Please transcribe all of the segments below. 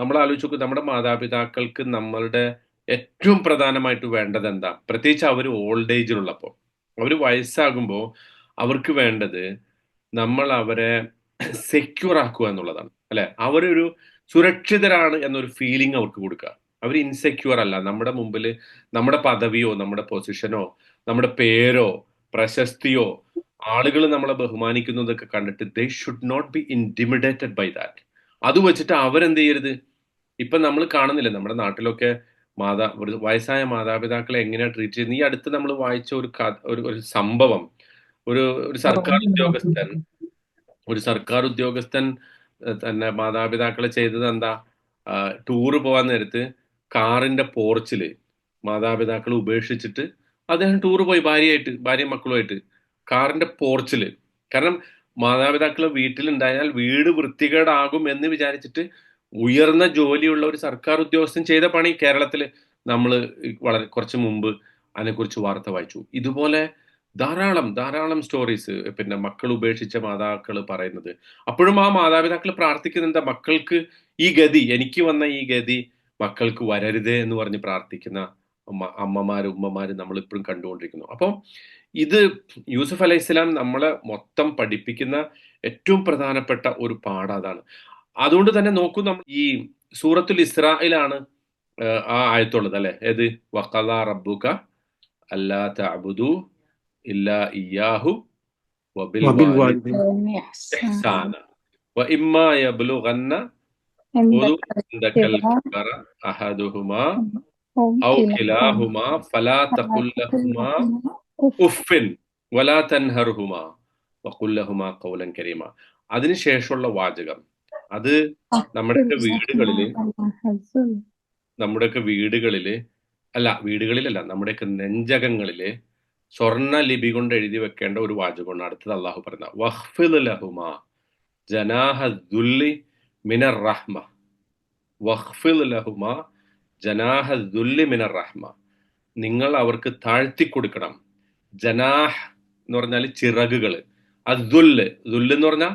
നമ്മൾ ആലോചിച്ച് നോക്കും നമ്മുടെ മാതാപിതാക്കൾക്ക് നമ്മളുടെ ഏറ്റവും പ്രധാനമായിട്ട് വേണ്ടത് എന്താ? പ്രത്യേകിച്ച് അവർ ഓൾഡ് ഏജിലുള്ളപ്പോൾ അവർ വയസ്സാകുമ്പോൾ അവർക്ക് വേണ്ടത് നമ്മൾ അവരെ സെക്യൂർ ആക്കുക എന്നുള്ളതാണ്. അല്ലെ? അവരൊരു സുരക്ഷിതരാണ് എന്നൊരു ഫീലിംഗ് അവർക്ക് കൊടുക്കുക. അവർ ഇൻസെക്യൂർ അല്ല. നമ്മുടെ മുമ്പിൽ നമ്മുടെ പദവിയോ നമ്മുടെ പൊസിഷനോ നമ്മുടെ പേരോ പ്രശസ്തിയോ ആളുകൾ നമ്മളെ ബഹുമാനിക്കുന്നതൊക്കെ കണ്ടിട്ട് they should not be intimidated by that അത് വെച്ചിട്ട് അവരെന്ത് ചെയ്യരുത്? ഇപ്പൊ നമ്മൾ കാണുന്നില്ല നമ്മുടെ നാട്ടിലൊക്കെ മാതാ വയസ്സായ മാതാപിതാക്കളെ എങ്ങനെയാണ് ട്രീറ്റ് ചെയ്യുന്നത് ഈ അടുത്ത് നമ്മൾ വായിച്ച ഒരു ഒരു സംഭവം ഒരു ഒരു സർക്കാർ ഉദ്യോഗസ്ഥൻ ഒരു സർക്കാർ ഉദ്യോഗസ്ഥൻ തന്നെ മാതാപിതാക്കളെ ചെയ്തത് എന്താ? ടൂറ് പോകാൻ നേരത്ത് കാറിന്റെ പോർച്ചിൽ മാതാപിതാക്കളെ ഉപേക്ഷിച്ചിട്ട് അദ്ദേഹം ടൂർ പോയി ഭാര്യയായിട്ട് ഭാര്യ മക്കളുമായിട്ട് കാറിന്റെ പോർച്ചിൽ. കാരണം മാതാപിതാക്കൾ വീട്ടിലുണ്ടായാൽ വീട് വൃത്തികേടാകും എന്ന് വിചാരിച്ചിട്ട് ഉയർന്ന ജോലിയുള്ള ഒരു സർക്കാർ ഉദ്യോഗസ്ഥൻ ചെയ്ത പണി കേരളത്തിൽ നമ്മൾ വളരെ കുറച്ച് മുമ്പ് അതിനെക്കുറിച്ച് വാർത്ത വായിച്ചു. ഇതുപോലെ ധാരാളം ധാരാളം സ്റ്റോറീസ് പിന്നെ മക്കൾ ഉപേക്ഷിച്ച മാതാക്കൾ പറയുന്നത്. അപ്പോഴും ആ മാതാപിതാക്കൾ പ്രാർത്ഥിക്കുന്ന എന്താ? മക്കൾക്ക് ഈ ഗതി എനിക്ക് വന്ന ഈ ഗതി മക്കൾക്ക് വരരുതേ എന്ന് പറഞ്ഞ് പ്രാർത്ഥിക്കുന്ന അമ്മ അമ്മമാര് ഉമ്മമാര് നമ്മൾ ഇപ്പോഴും കണ്ടുകൊണ്ടിരിക്കുന്നു. അപ്പം ഇത് യൂസഫ് അലൈഹി സ്വലാം നമ്മളെ മൊത്തം പഠിപ്പിക്കുന്ന ഏറ്റവും പ്രധാനപ്പെട്ട ഒരു പാഠം അതാണ്. അതുകൊണ്ട് തന്നെ നോക്കൂ നമ്മൾ ഈ സൂറത്തുൽ ഇസ്രായിലാണ് ആ ആയത്തുള്ളത് അല്ലെ? ഏത്? വക്കല റബ്ബുക അല്ലാ തഅബുദു ഇല്ലാ ഇയാഹു വബിൽ വാലിദൈനി ഇഹ്സാന. വഇമ്മ അഹദുഹുമാ ഔ ഫലാ വലാ അതിനുശേഷമുള്ള വാചകം. അത് നമ്മുടെയൊക്കെ വീടുകളിൽ നമ്മുടെയൊക്കെ വീടുകളിൽ അല്ല വീടുകളിലല്ല നമ്മുടെയൊക്കെ നെഞ്ചകങ്ങളിൽ സ്വർണ ലിപി കൊണ്ട് എഴുതി വെക്കേണ്ട ഒരു വാചകമാണ് അടുത്തത് അള്ളാഹു പറയുന്നത് വഹ്ഫിദ് ലഹുമ ജനാഹ ദുല്ലി മിനർ റഹ്മ. വഹ്ഫിദ് ലഹുമ ജനാഹ ദുല്ലി മിനർ റഹ്മ. നിങ്ങൾ അവർക്ക് താഴ്ത്തി കൊടുക്കണം. ജനാഹ് എന്ന് പറഞ്ഞാൽ ചിറകുകൾ അദ്ദുല്ല് ദുല്ല് എന്ന് പറഞ്ഞാൽ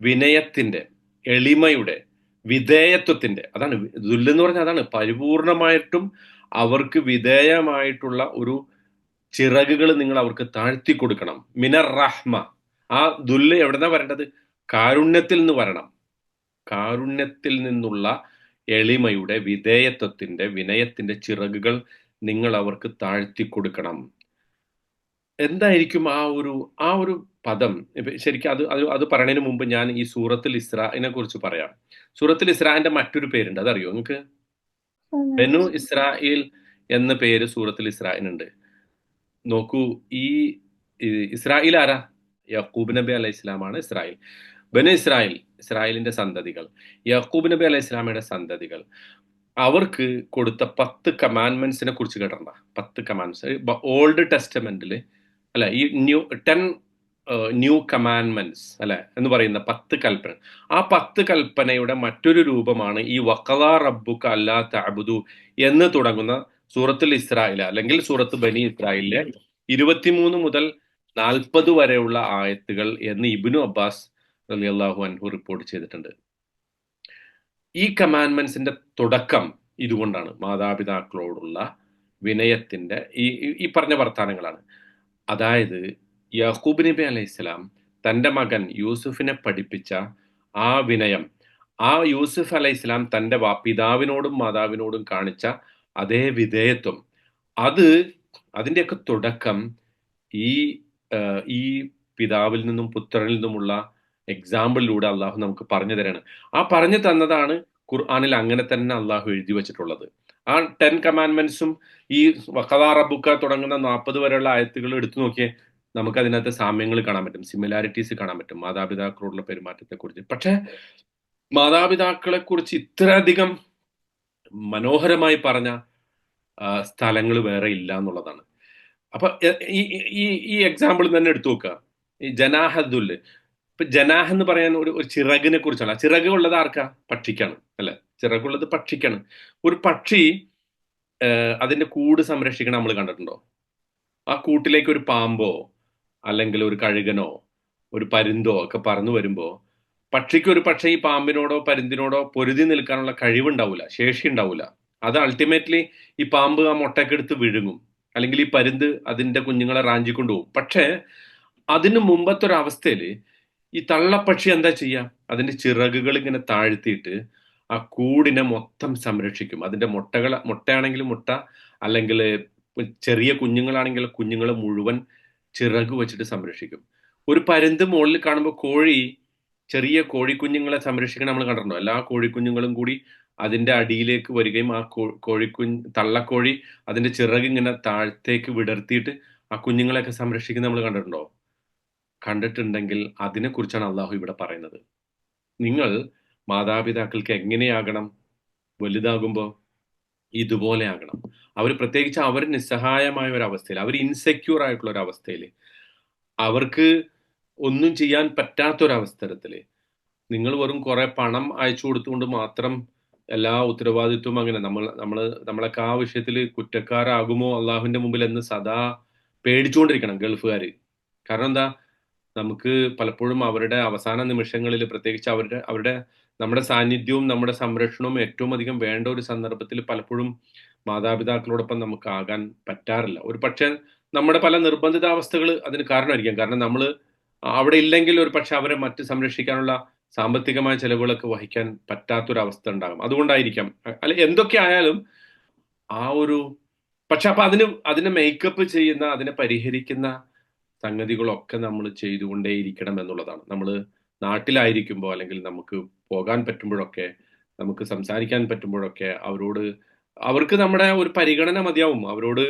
വിനയത്തിന്റെ എളിമയുടെ വിധേയത്വത്തിന്റെ അതാണ് ദുല്ലെന്ന് പറഞ്ഞാൽ അതാണ് പരിപൂർണമായിട്ടും അവർക്ക് വിധേയമായിട്ടുള്ള ഒരു ചിറകുകൾ നിങ്ങൾ അവർക്ക് താഴ്ത്തി കൊടുക്കണം. മിനർ റഹ്മ. ആ ദുല്ല് എവിടെന്നാ വരേണ്ടത്? കാരുണ്യത്തിൽ നിന്ന് വരണം. കാരുണ്യത്തിൽ നിന്നുള്ള എളിമയുടെ വിധേയത്വത്തിന്റെ വിനയത്തിന്റെ ചിറകുകൾ നിങ്ങൾ അവർക്ക് താഴ്ത്തി കൊടുക്കണം. എന്തായിരിക്കും ആ ഒരു ആ ഒരു പദം. ശരിക്കും അത് അത് അത് പറയുന്നതിന് മുമ്പ് ഞാൻ ഈ സൂറത്തിൽ ഇസ്രാനെ കുറിച്ച് പറയാം. സൂറത്തിൽ ഇസ്രാന്റെ മറ്റൊരു പേരുണ്ട്. അതറിയോ നിങ്ങൾക്ക് ബനു ഇസ്രായേൽ എന്ന പേര് സൂറത്തിൽ ഇസ്രായിനുണ്ട് നോക്കൂ ഈ ഇസ്രായേൽ ആരാ? യക്കൂബ് നബി അലൈഹി ഇസ്ലാമാണ് ഇസ്രായേൽ. ബനു ഇസ്രായേൽ ഇസ്രായേലിന്റെ സന്തതികൾ. യക്കൂബ് നബി അലൈഹി ഇസ്ലാമയുടെ സന്തതികൾ. അവർക്ക് കൊടുത്ത പത്ത് കമാൻമെന്റ്സിനെ കുറിച്ച് കേട്ടിട്ടുണ്ട? പത്ത് കമാൻഡ്സ് ഓൾഡ് ടെസ്റ്റമെന്റിൽ അല്ല ഈ ന്യൂ ടെൻ ന്യൂ കമാൻമെന്റ്സ് അല്ലെ? എന്ന് പറയുന്ന പത്ത് കൽപ്പന. ആ പത്ത് കൽപ്പനയുടെ മറ്റൊരു രൂപമാണ് ഈ വക്കലാ റബ്ബുക അല്ലാ തഅബുദു എന്ന് തുടങ്ങുന്ന സൂറത്തുൽ ഇസ്രായേൽ അല്ലെങ്കിൽ സൂറത്ത് ബനി ഇസ്രായേലിലെ ഇരുപത്തിമൂന്ന് മുതൽ നാൽപ്പത് വരെയുള്ള ആയത്തുകൾ എന്ന് ഇബ്നു അബ്ബാസ് റളിയല്ലാഹു അൻഹു റിപ്പോർട്ട് ചെയ്തിട്ടുണ്ട്. ഈ കമാൻമെന്റ്സിന്റെ തുടക്കം ഇതുകൊണ്ടാണ് മാതാപിതാക്കളോടുള്ള വിനയത്തിന്റെ ഈ ഈ- പറഞ്ഞ വർത്താനങ്ങളാണ് അതായത് യാക്കൂബ് നബി അലൈഹിസ്സലാം തന്റെ മകൻ യൂസുഫിനെ പഠിപ്പിച്ച ആ വിനയം ആ യൂസുഫ് അലൈഹിസ്സലാം തന്റെ വാ- പിതാവിനോടും മാതാവിനോടും കാണിച്ച അതേ വിധേയത്വം. അത് അതിന്റെയൊക്കെ തുടക്കം ഈ ഈ പിതാവിൽ നിന്നും പുത്രനിൽ നിന്നുമുള്ള എക്സാമ്പിളിലൂടെ അള്ളാഹു നമുക്ക് പറഞ്ഞു തരാണ്. ആ പറഞ്ഞു തന്നതാണ് ഖുർആാനിൽ അങ്ങനെ തന്നെ അള്ളാഹു എഴുതി വെച്ചിട്ടുള്ളത്. ആ ടെൻ കമാൻമെന്റ്സും ഈ വഖദാ റബുക്ക തുടങ്ങുന്ന നാൽപ്പത് വരെയുള്ള ആയത്തുകൾ എടുത്തു നോക്കിയേ നമുക്ക് അതിനകത്ത് സാമ്യങ്ങൾ കാണാൻ പറ്റും സിമിലാരിറ്റീസ് കാണാൻ പറ്റും മാതാപിതാക്കളോടുള്ള പെരുമാറ്റത്തെ പക്ഷേ മാതാപിതാക്കളെ കുറിച്ച് ഇത്രയധികം മനോഹരമായി പറഞ്ഞ സ്ഥലങ്ങൾ വേറെ ഇല്ല എന്നുള്ളതാണ്. അപ്പൊ ഈ ഈ- എക്സാമ്പിൾ തന്നെ എടുത്തു നോക്കുക. ഈ ജനാഹദുൽ. ഇപ്പൊ ജനാഹ് എന്ന് പറയാൻ ഒരു ഒരു ചിറകിനെ കുറിച്ചാണ്. ആ ചിറക് ഉള്ളത് ആർക്കാ? പക്ഷിക്കാണ് അല്ലെ? ചിറകുള്ളത് പക്ഷിക്കാണ്. ഒരു പക്ഷി അതിന്റെ കൂട് സംരക്ഷിക്കണം നമ്മൾ കണ്ടിട്ടുണ്ടോ? ആ കൂട്ടിലേക്ക് ഒരു പാമ്പോ അല്ലെങ്കിൽ ഒരു കഴുകനോ ഒരു പരുന്തോ ഒക്കെ പറന്നു വരുമ്പോ പക്ഷിക്ക് ഒരു പക്ഷേ ഈ പാമ്പിനോടോ പരുന്തിനോടോ പൊരുതി നിൽക്കാനുള്ള കഴിവുണ്ടാവില്ല ശേഷി ഉണ്ടാവില്ല അത് അൾട്ടിമേറ്റ്ലി ഈ പാമ്പ് ആ മുട്ടക്കെടുത്ത് വിഴുങ്ങും. അല്ലെങ്കിൽ ഈ പരുന്ത് അതിന്റെ കുഞ്ഞുങ്ങളെ റാഞ്ചിക്കൊണ്ടു പോകും പക്ഷേ അതിന് മുമ്പത്തെ ഒരു അവസ്ഥയിൽ ഈ തള്ളപ്പക്ഷി എന്താ ചെയ്യുക അതിന്റെ ചിറകുകൾ ഇങ്ങനെ താഴ്ത്തിയിട്ട് ആ കൂടിനെ മൊത്തം സംരക്ഷിക്കും. അതിന്റെ മുട്ടകൾ മുട്ടയാണെങ്കിൽ മുട്ട അല്ലെങ്കിൽ ചെറിയ കുഞ്ഞുങ്ങളാണെങ്കിൽ കുഞ്ഞുങ്ങൾ മുഴുവൻ ചിറക് വെച്ചിട്ട് സംരക്ഷിക്കും. ഒരു പരുന്ത് മുകളിൽ കാണുമ്പോൾ കോഴി ചെറിയ കോഴിക്കുഞ്ഞുങ്ങളെ സംരക്ഷിക്കണം നമ്മൾ കണ്ടിട്ടുണ്ടോ? എല്ലാ കോഴിക്കുഞ്ഞുങ്ങളും കൂടി അതിന്റെ അടിയിലേക്ക് വരികയും ആ കോഴിക്കുഞ്ഞ് തള്ളക്കോഴി അതിന്റെ ചിറക് ഇങ്ങനെ താഴത്തേക്ക് വിടർത്തിയിട്ട് ആ കുഞ്ഞുങ്ങളെയൊക്കെ സംരക്ഷിക്കുന്നത് നമ്മൾ കണ്ടിട്ടുണ്ടോ? കണ്ടിട്ടുണ്ടെങ്കിൽ അതിനെക്കുറിച്ചാണ് അള്ളാഹു ഇവിടെ പറയുന്നത്. നിങ്ങൾ മാതാപിതാക്കൾക്ക് എങ്ങനെയാകണം? വലുതാകുമ്പോൾ ഇതുപോലെ ആകണം അവർ പ്രത്യേകിച്ച് അവർ നിസ്സഹായമായ ഒരു അവസ്ഥയിൽ അവർ ഇൻസെക്യൂർ ആയിട്ടുള്ള ഒരു അവസ്ഥയിൽ അവർക്ക് ഒന്നും ചെയ്യാൻ പറ്റാത്തൊരവസരത്തിൽ നിങ്ങൾ വെറും കുറെ പണം അയച്ചു കൊടുത്തുകൊണ്ട് മാത്രം എല്ലാ ഉത്തരവാദിത്വവും അങ്ങനെ നമ്മൾ നമ്മൾ നമ്മളൊക്കെ ആ വിഷയത്തിൽ കുറ്റക്കാരാകുമോ അള്ളാഹുവിന്റെ മുമ്പിൽ എന്ന് സദാ പേടിച്ചുകൊണ്ടിരിക്കണം ഗൾഫുകാർ. കാരണം എന്താ? നമുക്ക് പലപ്പോഴും അവരുടെ അവസാന നിമിഷങ്ങളിൽ പ്രത്യേകിച്ച് അവരുടെ അവരുടെ നമ്മുടെ സാന്നിധ്യവും നമ്മുടെ സംരക്ഷണവും ഏറ്റവും അധികം വേണ്ട ഒരു സന്ദർഭത്തിൽ പലപ്പോഴും മാതാപിതാക്കളോടൊപ്പം നമുക്ക് ആകാൻ പറ്റാറില്ല. ഒരു പക്ഷേ നമ്മുടെ പല നിർബന്ധിതാവസ്ഥകൾ അതിന് കാരണമായിരിക്കാം. കാരണം നമ്മൾ അവിടെ ഇല്ലെങ്കിൽ ഒരു പക്ഷെ അവരെ മറ്റ് സംരക്ഷിക്കാനുള്ള സാമ്പത്തികമായ ചെലവുകളൊക്കെ വഹിക്കാൻ പറ്റാത്തൊരവസ്ഥ ഉണ്ടാകും. അതുകൊണ്ടായിരിക്കാം. അല്ല എന്തൊക്കെ ആയാലും ആ ഒരു പക്ഷെ അപ്പൊ അതിന് അതിനെ മേക്കപ്പ് ചെയ്യുന്ന അതിനെ പരിഹരിക്കുന്ന സംഗതികളൊക്കെ നമ്മൾ ചെയ്തുകൊണ്ടേയിരിക്കണം എന്നുള്ളതാണ്. നമ്മൾ നാട്ടിലായിരിക്കുമ്പോൾ അല്ലെങ്കിൽ നമുക്ക് പോകാൻ പറ്റുമ്പോഴൊക്കെ നമുക്ക് സംസാരിക്കാൻ പറ്റുമ്പോഴൊക്കെ അവരോട് അവർക്ക് നമ്മുടെ ഒരു പരിഗണന മതിയാവും. അവരോട്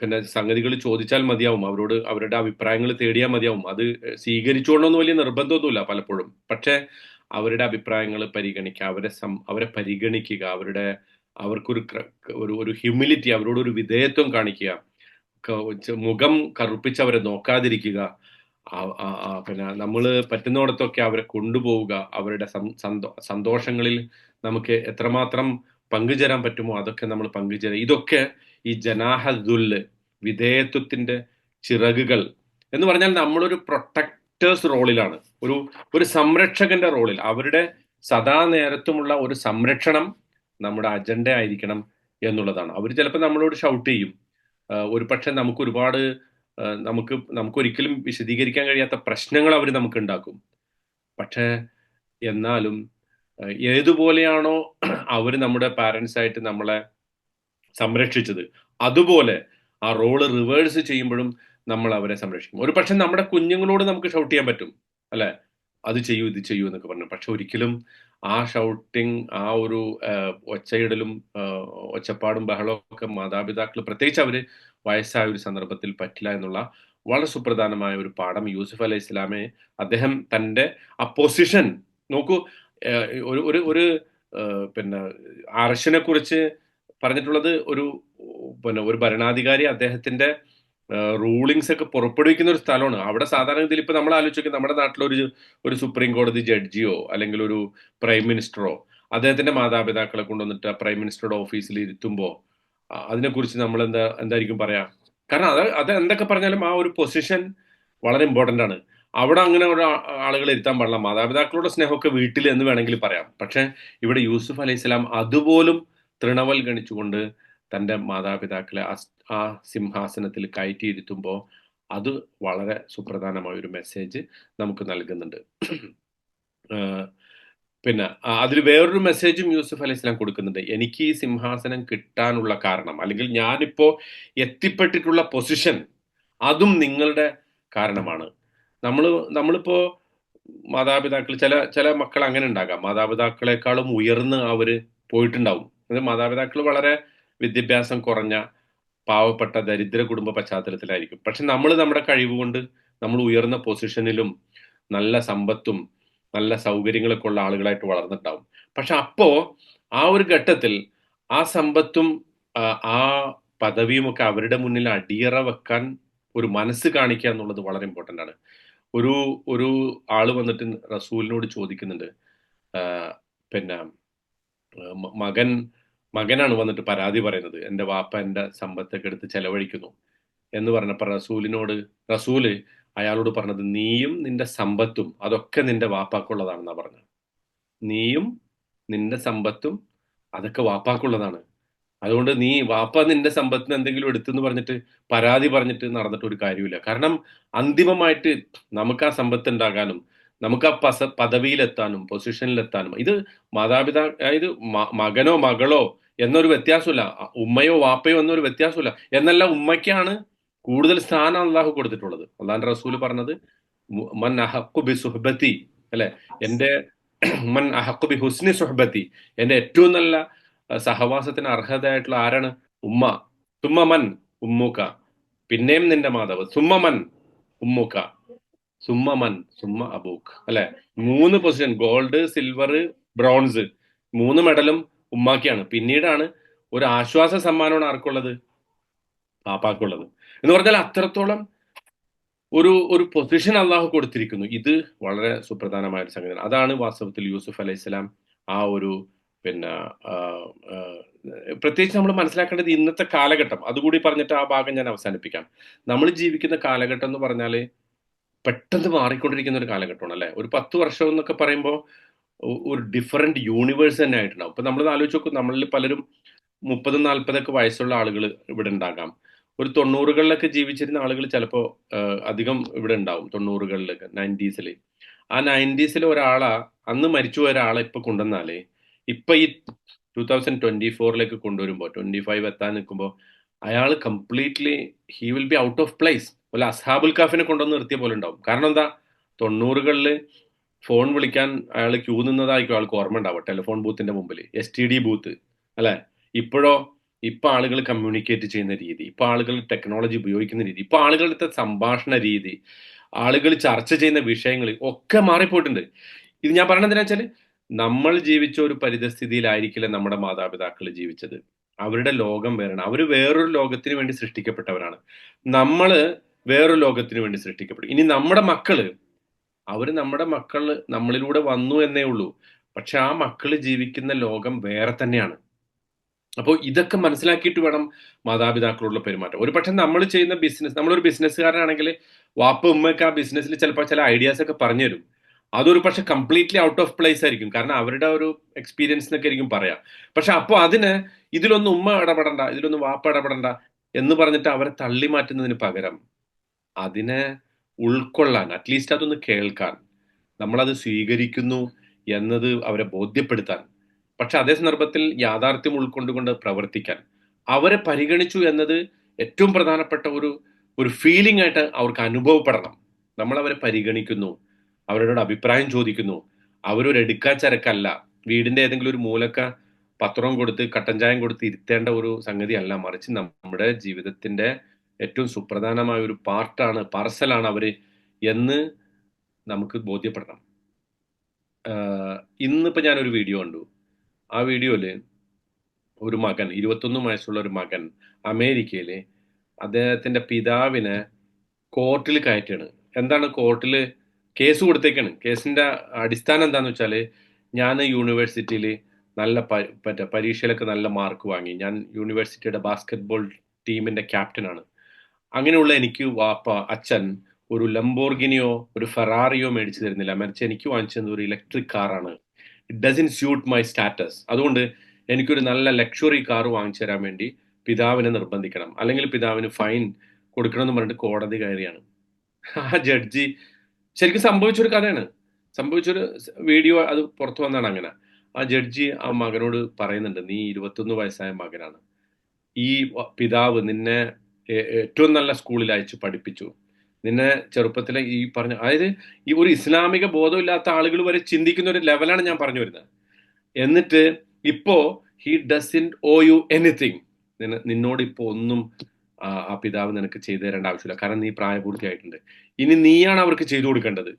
പിന്നെ സംഗതികൾ ചോദിച്ചാൽ മതിയാവും. അവരോട് അവരുടെ അഭിപ്രായങ്ങൾ തേടിയാൽ മതിയാവും. അത് സ്വീകരിച്ചുകൊണ്ടൊന്നും വലിയ നിർബന്ധമൊന്നുമില്ല പലപ്പോഴും. പക്ഷേ അവരുടെ അഭിപ്രായങ്ങൾ പരിഗണിക്കുക അവരെ സം അവരെ പരിഗണിക്കുക അവരുടെ അവർക്കൊരു ഒരു ഒരു ഹ്യൂമിലിറ്റി അവരോടൊരു വിധേയത്വം കാണിക്കുക മുഖം കറുപ്പിച്ച് അവരെ നോക്കാതിരിക്കുക പിന്നെ നമ്മൾ പറ്റുന്നിടത്തൊക്കെ അവരെ കൊണ്ടുപോവുക. അവരുടെ സന്തോഷങ്ങളിൽ നമുക്ക് എത്രമാത്രം പങ്കുചേരാൻ പറ്റുമോ അതൊക്കെ നമ്മൾ പങ്കുചേരുക ഇതൊക്കെ ഈ ജനാഹദുൽ വിധേയത്വത്തിന്റെ ചിറകുകൾ എന്ന് പറഞ്ഞാൽ നമ്മളൊരു പ്രൊട്ടക്ടേഴ്സ് റോളിലാണ്. ഒരു ഒരു സംരക്ഷകന്റെ റോളിൽ. അവരുടെ സദാ നേരത്തുമുള്ള ഒരു സംരക്ഷണം നമ്മുടെ അജണ്ട ആയിരിക്കണം എന്നുള്ളതാണ്. അവർ ചിലപ്പോൾ നമ്മളോട് ഷൗട്ട് ചെയ്യും. ഒരു പക്ഷെ നമുക്ക് ഒരുപാട് നമുക്ക് നമുക്ക് ഒരിക്കലും വിശദീകരിക്കാൻ കഴിയാത്ത പ്രശ്നങ്ങൾ അവർ നമുക്ക് ഉണ്ടാക്കും പക്ഷേ എന്നാലും ഏതുപോലെയാണോ അവർ നമ്മുടെ പാരൻസ് ആയിട്ട് നമ്മളെ സംരക്ഷിച്ചത് അതുപോലെ ആ റോൾ റിവേഴ്സ് ചെയ്യുമ്പോഴും നമ്മൾ അവരെ സംരക്ഷിക്കും. ഒരു പക്ഷെ നമ്മുടെ കുഞ്ഞുങ്ങളോട് നമുക്ക് ഷൗട്ട് ചെയ്യാൻ പറ്റും അല്ലെ? അത് ചെയ്യൂ ഇത് ചെയ്യൂ എന്നൊക്കെ പറഞ്ഞു. പക്ഷെ ഒരിക്കലും ആ ഷൗട്ടിങ് ആ ഒരു ഒച്ചയിടലും ഒച്ചപ്പാടും ബഹളവും ഒക്കെ മാതാപിതാക്കൾ പ്രത്യേകിച്ച് അവർ വയസ്സായ ഒരു സന്ദർഭത്തിൽ പറ്റില്ല എന്നുള്ള വളരെ സുപ്രധാനമായ ഒരു പാഠം യൂസുഫ് അലൈഹി ഇസ്ലാമെ അദ്ദേഹം തന്റെ ആ പൊസിഷൻ നോക്കൂ ഒരു ഒരു ഒരു പിന്നെ അറഷിനെ കുറിച്ച് പറഞ്ഞിട്ടുള്ളത് ഒരു പിന്നെ ഒരു ഭരണാധികാരി അദ്ദേഹത്തിന്റെ റൂളിങ്സ് ഒക്കെ പുറപ്പെടുവിക്കുന്ന ഒരു സ്ഥലമാണ്. അവിടെ സാധാരണ ഇതിൽ ഇപ്പൊ നമ്മൾ ആലോചിക്കും നമ്മുടെ നാട്ടിലൊരു ഒരു സുപ്രീം കോടതി ജഡ്ജിയോ അല്ലെങ്കിൽ ഒരു പ്രൈം മിനിസ്റ്ററോ അദ്ദേഹത്തിന്റെ മാതാപിതാക്കളെ കൊണ്ടുവന്നിട്ട് പ്രൈം മിനിസ്റ്ററുടെ ഓഫീസിൽ ഇരുത്തുമ്പോൾ അതിനെക്കുറിച്ച് നമ്മൾ എന്താ എന്തായിരിക്കും പറയാ? കാരണം അത് അത് എന്തൊക്കെ പറഞ്ഞാലും ആ ഒരു പൊസിഷൻ വളരെ ഇമ്പോർട്ടന്റ് ആണ്. അവിടെ അങ്ങനെ ഒരു ആളുകൾ ഇരുത്താൻ പാടില്ല. മാതാപിതാക്കളുടെ സ്നേഹമൊക്കെ വീട്ടിൽ എന്ന് വേണമെങ്കിൽ പറയാം. പക്ഷേ ഇവിടെ യൂസുഫ് അലൈഹി സ്വലാം അതുപോലും തൃണവൽ ഗണിച്ചുകൊണ്ട് തന്റെ മാതാപിതാക്കളെ ആ സിംഹാസനത്തിൽ കയറ്റിയിരുത്തുമ്പോൾ അത് വളരെ സുപ്രധാനമായ ഒരു മെസ്സേജ് നമുക്ക് നൽകുന്നുണ്ട്. പിന്നെ അതിൽ വേറൊരു മെസ്സേജും യൂസുഫ് അലൈഹി സ്വലാം കൊടുക്കുന്നുണ്ട്. എനിക്ക് ഈ സിംഹാസനം കിട്ടാനുള്ള കാരണം അല്ലെങ്കിൽ ഞാനിപ്പോൾ എത്തിപ്പെട്ടിട്ടുള്ള പൊസിഷൻ അതും നിങ്ങളുടെ കാരണമാണ്. നമ്മൾ നമ്മളിപ്പോൾ മാതാപിതാക്കൾ ചില ചില മക്കൾ അങ്ങനെ ഉണ്ടാകാം. മാതാപിതാക്കളെക്കാളും ഉയർന്ന് അവർ പോയിട്ടുണ്ടാവും. മാതാപിതാക്കൾ വളരെ വിദ്യാഭ്യാസം കുറഞ്ഞ പാവപ്പെട്ട ദരിദ്ര കുടുംബ പശ്ചാത്തലത്തിലായിരിക്കും. പക്ഷെ നമ്മൾ നമ്മുടെ കഴിവ് കൊണ്ട് നമ്മൾ ഉയർന്ന പൊസിഷനിലും നല്ല സമ്പത്തും നല്ല സൗകര്യങ്ങളൊക്കെ ഉള്ള ആളുകളായിട്ട് വളർന്നിട്ടുണ്ടാവും പക്ഷെ അപ്പോ ആ ഒരു ഘട്ടത്തിൽ ആ സമ്പത്തും ആ പദവിയും ഒക്കെ അവരുടെ മുന്നിൽ അടിയറ വെക്കാൻ ഒരു മനസ്സ് കാണിക്കുക എന്നുള്ളത് വളരെ ഇമ്പോർട്ടന്റ് ആണ്. ഒരു ഒരു ആൾ വന്നിട്ട് റസൂലിനോട് ചോദിക്കുന്നുണ്ട് പിന്നെ മകൻ മകനാണ് വന്നിട്ട് പരാതി പറയുന്നത്. എന്റെ വാപ്പ എന്റെ സമ്പത്തൊക്കെ എടുത്ത് ചെലവഴിക്കുന്നു. എന്ന് പറഞ്ഞപ്പോൾ റസൂലിനോട് റസൂൽ അയാളോട് പറഞ്ഞത് നീയും നിന്റെ സമ്പത്തും അതൊക്കെ നിന്റെ വാപ്പാക്കുള്ളതാണെന്നാ പറഞ്ഞത്. നീയും നിന്റെ സമ്പത്തും അതൊക്കെ വാപ്പാക്കുള്ളതാണ്. അതുകൊണ്ട് നീ വാപ്പ നിന്റെ സമ്പത്തിന് എന്തെങ്കിലും എടുത്തെന്ന് പറഞ്ഞിട്ട് പരാതി പറഞ്ഞിട്ട് നടന്നിട്ട് ഒരു കാര്യമില്ല കാരണം അന്തിമമായിട്ട് നമുക്ക് ആ സമ്പത്ത് ഉണ്ടാകാനും നമുക്ക് ആ പസ പദവിയിലെത്താനും പൊസിഷനിലെത്താനും ഇത് മാതാപിതാ അതായത് മകനോ മകളോ എന്നൊരു വ്യത്യാസമില്ല. ഉമ്മയോ വാപ്പയോ എന്നൊരു വ്യത്യാസമില്ല. എന്നല്ല ഉമ്മയ്ക്കാണ് കൂടുതൽ സ്ഥാനം അള്ളാഹു കൊടുത്തിട്ടുള്ളത്. അള്ളാഹിന്റെ റസൂൽ പറഞ്ഞത് മൻ അഹഖു ബി സുഹബത്തി അല്ലെ? എന്റെ മൻ അഹഖു ബി ഹുസ്നി സുഹബത്തി. എന്റെ ഏറ്റവും നല്ല സഹവാസത്തിന് അർഹതയായിട്ടുള്ള ആരാണ്? ഉമ്മ. സുമ്മമൻ ഉമ്മുക്ക. പിന്നെയും നിന്റെ മാതാവ്. സുമ്മമൻ ഉമ്മുക്ക. സുമ്മമൻ സുമ്മ അബൂക്ക്. അല്ലെ? മൂന്ന് പൊസിഷൻ ഗോൾഡ് സിൽവർ ബ്രോൺസ് മൂന്ന് മെഡലും ഉമ്മാക്കിയാണ്. പിന്നീടാണ് ഒരു ആശ്വാസ സമ്മാനമാണ് ആർക്കുള്ളത്? പാപ്പാക്കുള്ളത്. എന്ന് പറഞ്ഞാൽ അത്രത്തോളം ഒരു ഒരു പൊസിഷൻ അള്ളാഹു കൊടുത്തിരിക്കുന്നു. ഇത് വളരെ സുപ്രധാനമായ ഒരു സംഗതിയാണ്. അതാണ് വാസ്തവത്തിൽ യൂസുഫ് അലൈഹി സ്വലാം ആ ഒരു പിന്നെ പ്രത്യേകിച്ച് നമ്മൾ മനസ്സിലാക്കേണ്ടത് ഇന്നത്തെ കാലഘട്ടം. അതുകൂടി പറഞ്ഞിട്ട് ആ ഭാഗം ഞാൻ അവസാനിപ്പിക്കാം. നമ്മൾ ജീവിക്കുന്ന കാലഘട്ടം എന്ന് പറഞ്ഞാൽ പെട്ടെന്ന് മാറിക്കൊണ്ടിരിക്കുന്ന ഒരു കാലഘട്ടമാണ് അല്ലെ? ഒരു പത്ത് വർഷം എന്നൊക്കെ പറയുമ്പോൾ ഒരു ഡിഫറെന്റ് യൂണിവേഴ്സ് തന്നെ ആയിട്ടുണ്ടാവും. ഇപ്പൊ നമ്മൾ ആലോചിച്ച് നോക്കും നമ്മളിൽ പലരും മുപ്പതും നാൽപ്പതൊക്കെ വയസ്സുള്ള ആളുകൾ ഇവിടെ ഉണ്ടാകാം. ഒരു തൊണ്ണൂറുകളിലൊക്കെ ജീവിച്ചിരുന്ന ആളുകൾ ചിലപ്പോൾ അധികം ഇവിടെ ഉണ്ടാവും തൊണ്ണൂറുകളിലൊക്കെ നയന്റീസിൽ ആ നയന്റീസിൽ ഒരാളാ അന്ന് മരിച്ചു പോയ ഒരാളെ ഇപ്പൊ കൊണ്ടുവന്നാലേ ഇപ്പൊ ഈ ടൂ തൗസൻഡ് ട്വന്റി ഫോറിലേക്ക് കൊണ്ടുവരുമ്പോൾ ട്വന്റി ഫൈവ് എത്താൻ നിൽക്കുമ്പോൾ അയാൾ completely he will be out of place പോലെ അസ്ഹാബുൽ കാഫിനെ കൊണ്ടുവന്ന് നിർത്തിയ പോലെ ഉണ്ടാവും. കാരണം എന്താ? തൊണ്ണൂറുകളിൽ ഫോൺ വിളിക്കാൻ അയാൾ ക്യൂ നിന്നതായിരിക്കും ആൾക്ക് ഓർമ്മ ഉണ്ടാവുക ടെലിഫോൺ ബൂത്തിന്റെ മുമ്പിൽ എസ് ടി ഡി ബൂത്ത്. അല്ലെ? ഇപ്പോഴോ ഇപ്പൊ ആളുകൾ കമ്മ്യൂണിക്കേറ്റ് ചെയ്യുന്ന രീതി ഇപ്പൊ ആളുകൾ ടെക്നോളജി ഉപയോഗിക്കുന്ന രീതി ഇപ്പൊ ആളുകളുടെ സംഭാഷണ രീതി ആളുകൾ ചർച്ച ചെയ്യുന്ന വിഷയങ്ങൾ ഒക്കെ മാറിപ്പോയിട്ടുണ്ട്. ഇത് ഞാൻ പറയണത് എന്താ വെച്ചാൽ നമ്മൾ ജീവിച്ച ഒരു പരിതസ്ഥിതിയിലായിരിക്കില്ല നമ്മുടെ മാതാപിതാക്കൾ ജീവിച്ചത്. അവരുടെ ലോകം വേറെയാണ്. അവർ വേറൊരു ലോകത്തിന് വേണ്ടി സൃഷ്ടിക്കപ്പെട്ടവരാണ്. നമ്മൾ വേറൊരു ലോകത്തിന് വേണ്ടി സൃഷ്ടിക്കപ്പെട്ടു ഇനി നമ്മുടെ മക്കൾ അവർ നമ്മുടെ മക്കൾ നമ്മളിലൂടെ വന്നു എന്നേ ഉള്ളൂ. പക്ഷെ ആ മക്കൾ ജീവിക്കുന്ന ലോകം വേറെ തന്നെയാണ്. അപ്പോൾ ഇതൊക്കെ മനസ്സിലാക്കിയിട്ട് വേണം മാതാപിതാക്കളോടുള്ള പെരുമാറ്റം. ഒരു പക്ഷെ നമ്മൾ ചെയ്യുന്ന ബിസിനസ് നമ്മളൊരു ബിസിനസ്സുകാരനാണെങ്കിൽ വാപ്പ ഉമ്മയൊക്കെ ആ ബിസിനസ്സിൽ ചിലപ്പോൾ ചില ഐഡിയാസ് ഒക്കെ പറഞ്ഞു തരും. അതൊരു പക്ഷെ കംപ്ലീറ്റ്ലി ഔട്ട് ഓഫ് പ്ലേസ് ആയിരിക്കും. കാരണം അവരുടെ ഒരു എക്സ്പീരിയൻസ് എന്നൊക്കെ ആയിരിക്കും പറയാം. പക്ഷെ അപ്പോൾ അതിന് ഇതിലൊന്നും ഉമ്മ ഇടപെടണ്ട ഇതിലൊന്നും വാപ്പ ഇടപെടണ്ട എന്ന് പറഞ്ഞിട്ട് അവരെ തള്ളി മാറ്റുന്നതിന് പകരം അതിനെ ഉൾക്കൊള്ളാൻ അറ്റ്ലീസ്റ്റ് അതൊന്ന് കേൾക്കാൻ നമ്മളത് സ്വീകരിക്കുന്നു എന്നത് അവരെ ബോധ്യപ്പെടുത്താൻ പക്ഷെ അതേ സന്ദർഭത്തിൽ യാഥാർത്ഥ്യം ഉൾക്കൊണ്ടുകൊണ്ട് പ്രവർത്തിക്കാൻ അവരെ പരിഗണിച്ചു എന്നത് ഏറ്റവും പ്രധാനപ്പെട്ട ഒരു ഒരു ഫീലിംഗ് ആയിട്ട് അവർക്ക് അനുഭവപ്പെടണം. നമ്മൾ അവരെ പരിഗണിക്കുന്നു അവരോട് അഭിപ്രായം ചോദിക്കുന്നു അവരൊരു എടുക്കാച്ചരക്കല്ല വീടിന്റെ ഏതെങ്കിലും ഒരു മൂലക്ക പത്രവും കൊടുത്ത് കട്ടൻ ചായം കൊടുത്ത് ഇരുത്തേണ്ട ഒരു സംഗതി അല്ല മറിച്ച് നമ്മുടെ ജീവിതത്തിന്റെ ഏറ്റവും സുപ്രധാനമായ ഒരു പാർട്ടാണ് പാർസലാണ് അവർ എന്ന് നമുക്ക് ബോധ്യപ്പെടണം. ഇന്നിപ്പോൾ ഇന്നിപ്പോ ഞാനൊരു വീഡിയോ കണ്ടു. ആ വീഡിയോയിൽ ഒരു മകൻ ഇരുപത്തൊന്ന് വയസ്സുള്ള ഒരു മകൻ അമേരിക്കയിൽ അദ്ദേഹത്തിന്റെ പിതാവിനെ കോർട്ടിൽ കയറ്റാണ്. എന്താണ് കോർട്ടിൽ കേസ് കൊടുത്തേക്കാണ്? കേസിന്റെ അടിസ്ഥാനം എന്താണെന്ന് വെച്ചാൽ ഞാൻ യൂണിവേഴ്സിറ്റിയിൽ നല്ല പറ്റ പരീക്ഷയിലൊക്കെ നല്ല മാർക്ക് വാങ്ങി. ഞാൻ യൂണിവേഴ്സിറ്റിയുടെ ബാസ്കറ്റ്ബോൾ ടീമിന്റെ ക്യാപ്റ്റനാണ്. അങ്ങനെയുള്ള എനിക്ക് വാപ്പ അച്ഛൻ ഒരു ലംബോർഗിനിയോ ഒരു ഫെറാറിയോ മേടിച്ചു തരുന്നില്ല. മറിച്ച് എനിക്ക് വാങ്ങിച്ചു തന്നത് ഒരു ഇലക്ട്രിക് കാറാണ് it doesn't suit my status അതുകൊണ്ട് എനിക്കൊരു നല്ല ലക്ഷറി കാർ വാങ്ങിച്ചു തരാൻ വേണ്ടി പിതാവിനെ നിർബന്ധിക്കണം. അല്ലെങ്കിൽ പിതാവിന് ഫൈൻ കൊടുക്കണം എന്ന് പറഞ്ഞിട്ട് കോടതി കയറിയാണ്. ആ ജഡ്ജി ശരിക്കും സംഭവിച്ചൊരു കഥയാണ്. സംഭവിച്ചൊരു വീഡിയോ അത് പുറത്തു വന്നാണ് അങ്ങനെ. ആ ജഡ്ജി ആ മകനോട് പറയുന്നുണ്ട് നീ ഇരുപത്തൊന്ന് വയസ്സായ മകനാണ്. ഈ പിതാവ് നിന്നെ ഏറ്റവും നല്ല സ്കൂളിൽ അയച്ചു പഠിപ്പിച്ചു. നിന്നെ ചെറുപ്പത്തിലെ ഈ പറഞ്ഞ അതായത് ഈ ഒരു ഇസ്ലാമിക ബോധമില്ലാത്ത ആളുകൾ വരെ ചിന്തിക്കുന്ന ഒരു ലെവലാണ് ഞാൻ പറഞ്ഞു വരുന്നത്. എന്നിട്ട് ഇപ്പോ he doesn't owe you anything നിന്നോട് ഇപ്പോ ഒന്നും ആ പിതാവ് നിനക്ക് ചെയ്തു തരേണ്ട ആവശ്യമില്ല. കാരണം നീ പ്രായപൂർത്തിയായിട്ടുണ്ട്. ഇനി നീയാണ് അവർക്ക് ചെയ്തു കൊടുക്കേണ്ടത്.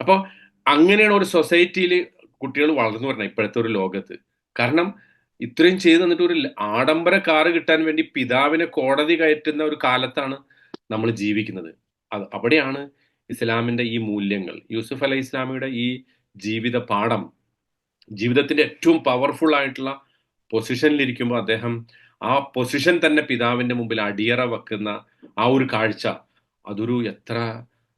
അപ്പോൾ അങ്ങനെയാണ് ഒരു സൊസൈറ്റിയിൽ കുട്ടികൾ വളർന്നു വരുന്നത് ഇപ്പോഴത്തെ ഒരു ലോകത്ത്. കാരണം ഇത്രയും ചെയ്തു തന്നിട്ട് ഒരു ആഡംബര കാറ് കിട്ടാൻ വേണ്ടി പിതാവിനെ കോടതി കയറ്റുന്ന ഒരു കാലത്താണ് നമ്മൾ ജീവിക്കുന്നത്. അത് അവിടെയാണ് ഇസ്ലാമിന്റെ ഈ മൂല്യങ്ങൾ. യൂസുഫ് അലൈഹി ഇസ്ലാമിയുടെ ഈ ജീവിത പാഠം ജീവിതത്തിന്റെ ഏറ്റവും പവർഫുൾ ആയിട്ടുള്ള പൊസിഷനിലിരിക്കുമ്പോൾ അദ്ദേഹം ആ പൊസിഷൻ തന്നെ പിതാവിന്റെ മുമ്പിൽ അടിയറ വെക്കുന്ന ആ ഒരു കാഴ്ച അതൊരു എത്ര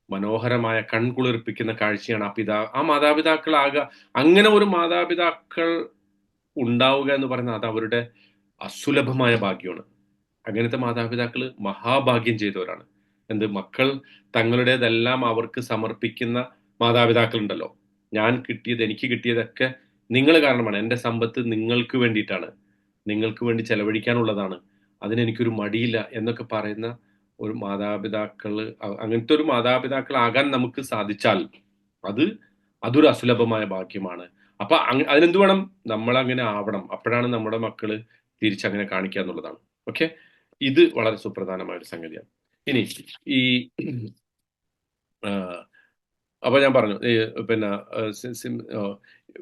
മനോഹരമായ കൺകുളിർപ്പിക്കുന്ന കാഴ്ചയാണ് ആ പിതാ ആ മാതാപിതാക്കളാകുക അങ്ങനെ ഒരു മാതാപിതാക്കൾ ഉണ്ടാവുക എന്ന് പറയുന്നത് അത് അവരുടെ അസുലഭമായ ഭാഗ്യമാണ്. അങ്ങനത്തെ മാതാപിതാക്കൾ മഹാഭാഗ്യം ചെയ്തവരാണ്. എന്ത്? മക്കൾ തങ്ങളുടേതെല്ലാം അവർക്ക് സമർപ്പിക്കുന്ന മാതാപിതാക്കളുണ്ടല്ലോ. ഞാൻ കിട്ടിയത് എനിക്ക് കിട്ടിയതൊക്കെ നിങ്ങൾ കാരണമാണ്. എന്റെ സമ്പത്ത് നിങ്ങൾക്ക് വേണ്ടിയിട്ടാണ്. നിങ്ങൾക്ക് വേണ്ടി ചെലവഴിക്കാനുള്ളതാണ്. അതിനെനിക്കൊരു മടിയില്ല എന്നൊക്കെ പറയുന്ന ഒരു മാതാപിതാക്കൾ അങ്ങനത്തെ ഒരു മാതാപിതാക്കളാകാൻ നമുക്ക് സാധിച്ചാൽ അത് അതൊരു അസുലഭമായ ഭാഗ്യമാണ്. അപ്പൊ അതിനെന്ത് വേണം? നമ്മൾ അങ്ങനെ ആവണം. അപ്പോഴാണ് നമ്മുടെ മക്കൾ തിരിച്ചങ്ങനെ കാണിക്കുക എന്നുള്ളതാണ്. ഓക്കെ? ഇത് വളരെ സുപ്രധാനമായ ഒരു സംഗതിയാണ്. ഇനി ഈ അപ്പൊ ഞാൻ പറഞ്ഞു പിന്നെ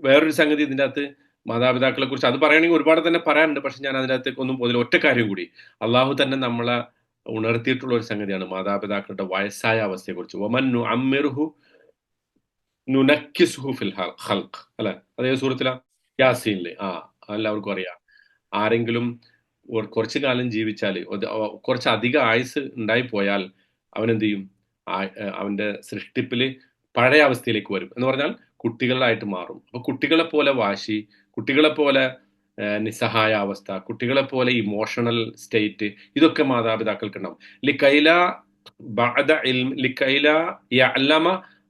വേറൊരു സംഗതി ഇതിന്റെ അകത്ത് മാതാപിതാക്കളെ കുറിച്ച് അത് പറയുകയാണെങ്കിൽ ഒരുപാട് തന്നെ പറയാനുണ്ട്. പക്ഷെ ഞാൻ അതിനകത്തേക്ക് ഒന്നും പോകുന്നില്ല ഒറ്റ കാര്യം കൂടി. അള്ളാഹു തന്നെ നമ്മളെ ഉണർത്തിയിട്ടുള്ള ഒരു സംഗതിയാണ് മാതാപിതാക്കളുടെ വയസ്സായ അവസ്ഥയെക്കുറിച്ച്. ഒമന്നു അമ്മിർഹു നുനക്കിസുഹു ഫിൽ ഹൽഖ് അല്ലെ? അതേ സൂറത്തില? യാസീനിൽ. ആ എല്ലാവർക്കും അറിയാം. ആരെങ്കിലും കുറച്ചു കാലം ജീവിച്ചാൽ കുറച്ച് അധിക ആയുസ് ഉണ്ടായി പോയാൽ അവൻ എന്ത് ചെയ്യും അവന്റെ സൃഷ്ടിപ്പിൽ പഴയ അവസ്ഥയിലേക്ക് വരും. എന്ന് പറഞ്ഞാൽ കുട്ടികളായിട്ട് മാറും. അപ്പൊ കുട്ടികളെ പോലെ വാശി കുട്ടികളെ പോലെ നിസ്സഹായ അവസ്ഥ കുട്ടികളെ പോലെ ഇമോഷണൽ സ്റ്റേറ്റ് ഇതൊക്കെ മാതാപിതാക്കൾക്ക് ഉണ്ടാവും ലിക്കൈല ലിക്കൈല യഅലമ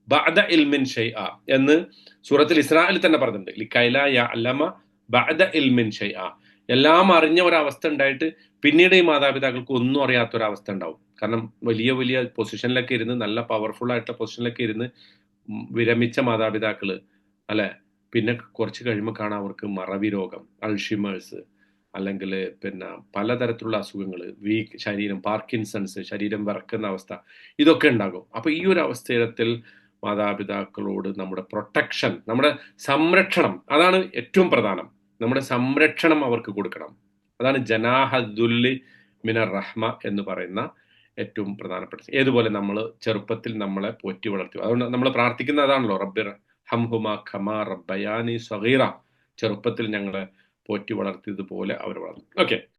ബഅദ ഇൽമിൻ ഷൈഅ എന്ന് സൂറത്തിൽ ഇസ്രായിൽ തന്നെ പറഞ്ഞിട്ടുണ്ട്. ലിക്കൈല അല്ലമ ബഅദ ഇൽമിൻ ഷൈഅ എല്ലാം അറിഞ്ഞ ഒരവസ്ഥ ഉണ്ടായിട്ട് പിന്നീട് ഈ മാതാപിതാക്കൾക്ക് ഒന്നും അറിയാത്ത ഒരു അവസ്ഥ ഉണ്ടാവും. കാരണം വലിയ വലിയ പൊസിഷനിലൊക്കെ ഇരുന്ന് നല്ല പവർഫുൾ ആയിട്ടുള്ള പൊസിഷനിലൊക്കെ ഇരുന്ന് വിരമിച്ച മാതാപിതാക്കൾ അല്ലെ? പിന്നെ കുറച്ച് കഴിയുമ്പോൾ കാണാം അവർക്ക് മറവി രോഗം അൾഷിമേഴ്സ് അല്ലെങ്കിൽ പിന്നെ പലതരത്തിലുള്ള അസുഖങ്ങൾ വീക്ക് ശരീരം പാർക്കിൻസൺസ് ശരീരം വിറക്കുന്ന അവസ്ഥ ഇതൊക്കെ ഉണ്ടാകും. അപ്പൊ ഈ ഒരു അവസ്ഥയിൽ മാതാപിതാക്കളോട് നമ്മുടെ പ്രൊട്ടക്ഷൻ നമ്മുടെ സംരക്ഷണം അതാണ് ഏറ്റവും പ്രധാനം. നമ്മുടെ സംരക്ഷണം അവർക്ക് കൊടുക്കണം. അതാണ് ജനാഹദുല്ലി മിനർ റഹ്മ എന്ന് പറയുന്ന ഏറ്റവും പ്രധാനപ്പെട്ട ഏതുപോലെ നമ്മൾ ചെറുപ്പത്തിൽ നമ്മളെ പോറ്റി വളർത്തി. അതുകൊണ്ട് നമ്മൾ പ്രാർത്ഥിക്കുന്ന അതാണല്ലോ റബ്ബിർ ഹംഹുമ ഖമാ റബ്ബയാനി സഹീറ ചെറുപ്പത്തിൽ ഞങ്ങളെ പോറ്റി വളർത്തിയതുപോലെ അവർ വളർത്തി ഓക്കെ